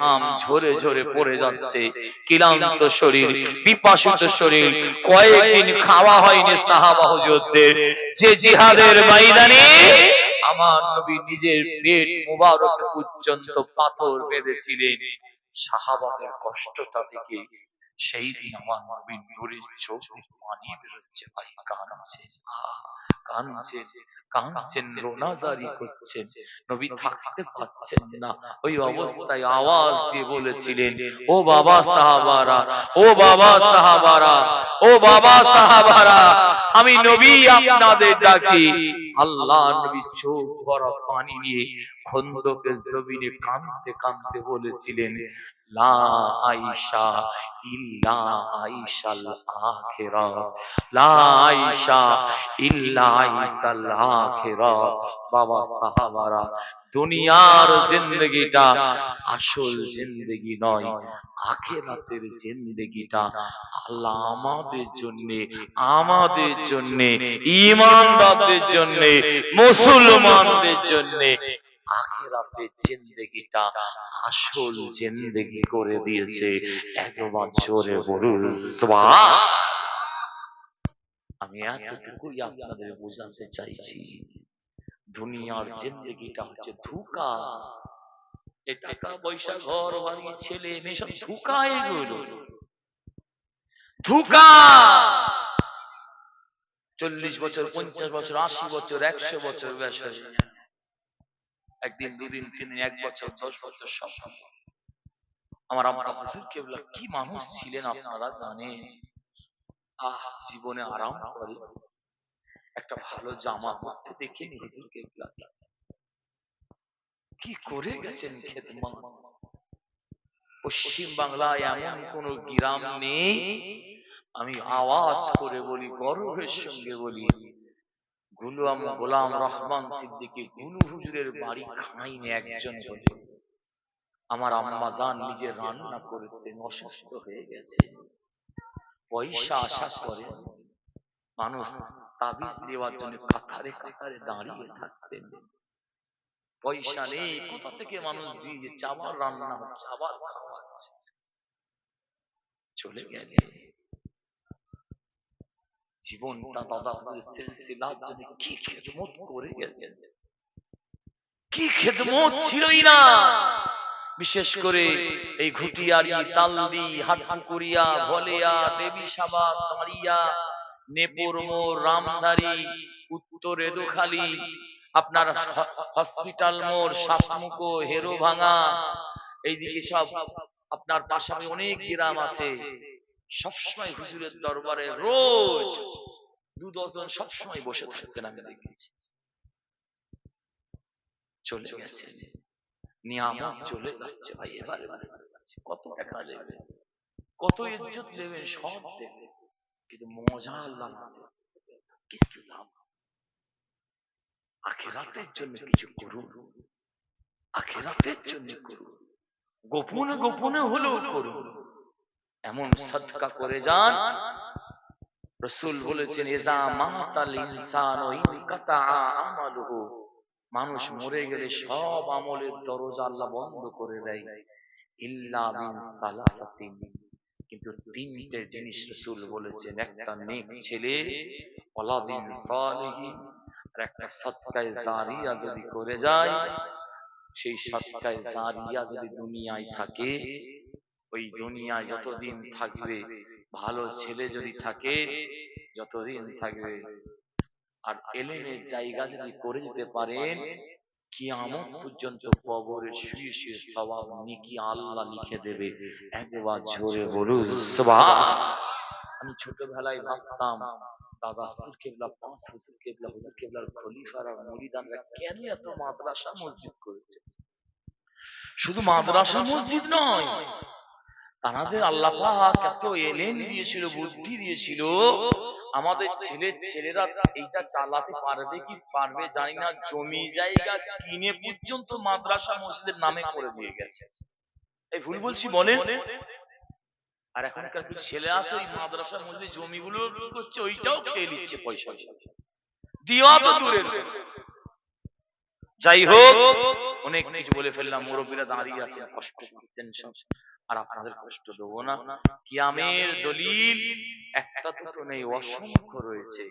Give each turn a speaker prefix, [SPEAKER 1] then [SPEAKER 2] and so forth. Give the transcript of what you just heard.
[SPEAKER 1] ঘাম ঝরে ঝরে পড়ে যাচ্ছে। ক্লান্ত শরীর বিপাসিত শরীর কয়েকদিন খাওয়া হয়নি সাহাবা হুজুরদের। যে জিহাদের ময়দানে আমার নবী নিজের পেট মুবারক পর্যন্ত পাথর বেঁধেছিলেন। সাহাবাদের কষ্টটা দেখে সেই দিন আমার চোখ পানি বেরোচ্ছে ভাই কাঁদছেন কাঁদছেন রোনাজারি করছেন নবী থাকতে পারছেন না ওই অবস্থায় আওয়াজ দিয়ে বলেছিলেন ও বাবা সাহাবারা ও বাবা সাহাবারা ও বাবা সাহাবারা আমি নবী আপনাদের ডাকি আল্লাহ নবী চোখ পানি নিয়ে খন্দকের জমিনে কাঁদতে কাঁদতে বলেছিলেন লা ইল্লা লা ইল্লা বাবা সাহাবারা, দুনিয়ার জিন্দগিটা আসল জিন্দগি নয়, আখেরাতের জিন্দগিটা আল্লাহ আমাদের জন্য আমাদের জন্য ইমানদারদের জন্য, মুসলমানদের জন্য আখেরাতের জিন্দগিটা আসল জিন্দগি করে দিয়েছে একবার জোরে বলুন আমি এতটুকুই আপনাদের বোঝাতে চাইছি। দুনিয়ার জিন্দগিটা হচ্ছে ধোঁকা। টাকা পয়সা ঘর বাড়ি ছেলে মেয়ে সব ধোঁকা এগুলো। ধোঁকা চল্লিশ বছর পঞ্চাশ বছর আশি বছর একশো বছর যায়। একদিন দুদিন তিন দিন এক বছর দশ বছর সব। আমার আমার হুজুর কেবলা কি মানুষ ছিলেন আপনারা জানেন? আহ জীবনে আরাম করে। একটা ভালো জামা পরতে দেখেনি হুজুর কেবলা। কি করে গেছেন খেদমত? পশ্চিম বাংলায় এমন কোন গ্রাম নেই আমি আওয়াজ করে বলি গর্বের সঙ্গে বলি। গুলাম গোলাম রহমান সিদ্দিকী গুলু হুজুরের বাড়ি খাইনি একজন আমার আম্মা জান নিজে রান্না করতেন, অসুস্থ হয়ে গেছে। পয়সা আশা করে মানুষ তাবিজ দেওয়ার জন্য কাতারে কাতারে দাঁড়িয়ে থাকতেন। পয়সা নেই, কোথা থেকে মানুষ দিয়ে চাবার রান্না হচ্ছে আবার খাওয়াচ্ছে? চলে গেলে জীবনটা দাদা জন্য কি খেদমত করে গেছেন? কি খেদমত ছিলই না? বিশেষ করে এই ঘুটিয়ারি, তালদি হাটপুকুরিয়া ভলিয়া, দেবী সাবা দাঁড়িয়া নেপুর মোড় রামধারী, উত্তর এদুখালি আপনার হসপিটাল মোড় সাতমুখো হেরো ভাঙা এইদিকে সব আপনার পাশাপাশি অনেক গ্রাম আছে। সবসময় হুজুরের দরবারে রোজ দু দশজন সবসময় বসে থাকতেন, আমি দেখেছি। চলে গেছে। নিয়ামত চলে যাচ্ছে ভাই, এবারে কত টাকা কত ইজ্জত সব দেবে কিন্তু মজা আল্লাহ কিছু আখেরাতের জন্য কিছু করুন। আখেরাতের জন্য করুন। গোপনে গোপনে হলেও করুন। এমন সদকা করে যান। রসুল বলেছেন এজা মাতাল ইনসান আমালুহু। মানুষ মরে গেলে সব আমলের দরজা আল্লাহ বন্ধ করে দেয়। ইল্লা মিন সালাসাতিন। কিন্তু তিনটে জিনিস রসুল বলেছেন একটা নেক ছেলে ওয়ালাদিন সালিহিন আর একটা সদকায়ে জারিয়া যদি করে যায় সেই সদকায়ে জারিয়া যদি দুনিয়ায় থাকে ওই দুনিয়ায় যতদিন থাকবে, ভালো ছেলে যদি থাকে, যতদিন থাকবে। আর এলেমের জায়গা যদি করে দিতে পারেন, কিয়ামত পর্যন্ত কবরে শুয়ে শুয়ে সওয়াব নেকি আল্লাহ লিখে দেবে। একবার জোরে বলুন আমি ছোটবেলায় ভাবতাম দাদা কেবলা, পাঁচ কেবলা, হুজুর কেবলার খলিফারা, মুরিদানরা কেন এত মাদ্রাসা মসজিদ করেছে? শুধু মাদ্রাসা মসজিদ নয় তানাদের আল্লাহ এত এলেন দিয়েছিল বুদ্ধি দিয়েছিল। আমাদের ছেলের ছেলেরা এইটা চালাতে পারবে কি পারবে জানি না জমি জায়গা কিনে পর্যন্ত মাদ্রাসা মসজিদের নামে করে দিয়ে গেছে। এই ভুল বলছি বলেন? আর এখনকার কিছু ছেলে আছে ওই মাদ্রাসা মসজিদ জমিগুলো কি করছে ওইটাও খেয়ে নিচ্ছে পয়সা দেওয়া তো দূরের। যাই হোক অনেক কিছু বলে ফেললাম মুরব্বীরা দাঁড়িয়ে আছেন কষ্ট সব। আর আপনাদের কষ্ট দেবো না। কিয়ামের দলিল একটা দুটো নেই অসংখ্য রয়েছে।